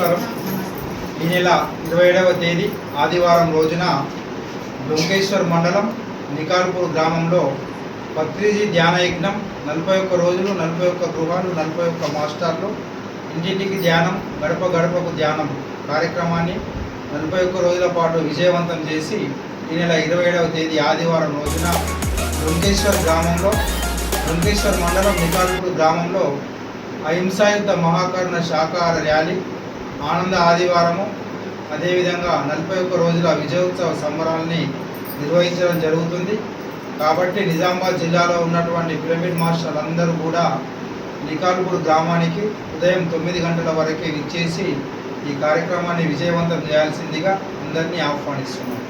ఈ ఇరవై ఏడవ తేదీ ఆదివారం రోజున డొంకేశ్వర్ మండలం నికాల్పూర్ గ్రామంలో పత్రిజీ ధ్యాన యజ్ఞం నలభై ఒక్క రోజులు నలభై ఒక్క గృహాలు నలభై ఒక్క మాస్టర్లు ఇంటింటికి ధ్యానం గడప గడపకు ధ్యానం కార్యక్రమాన్ని నలభై ఒక్క రోజుల పాటు విజయవంతం చేసి ఈ నెల ఇరవై ఏడవ తేదీ ఆదివారం రోజున డొంకేశ్వర్ గ్రామంలో డొంకేశ్వర్ మండలం నికాల్పూర్ గ్రామంలో అహింసాయుద్ధ మహాకరుణ శాకాహార ర్యాలీ ఆనంద ఆదివారము. అదేవిధంగా నలభై ఒక్క రోజుల విజయోత్సవ సంబరాల్ని నిర్వహించడం జరుగుతుంది. కాబట్టి నిజామాబాద్ జిల్లాలో ఉన్నటువంటి పిరమిడ్ మాస్టర్ అందరూ కూడా నికాల్పూర్ గ్రామానికి ఉదయం తొమ్మిది గంటల వరకే విచ్చేసి ఈ కార్యక్రమాన్ని విజయవంతం చేయాల్సిందిగా అందరినీ ఆహ్వానిస్తున్నాను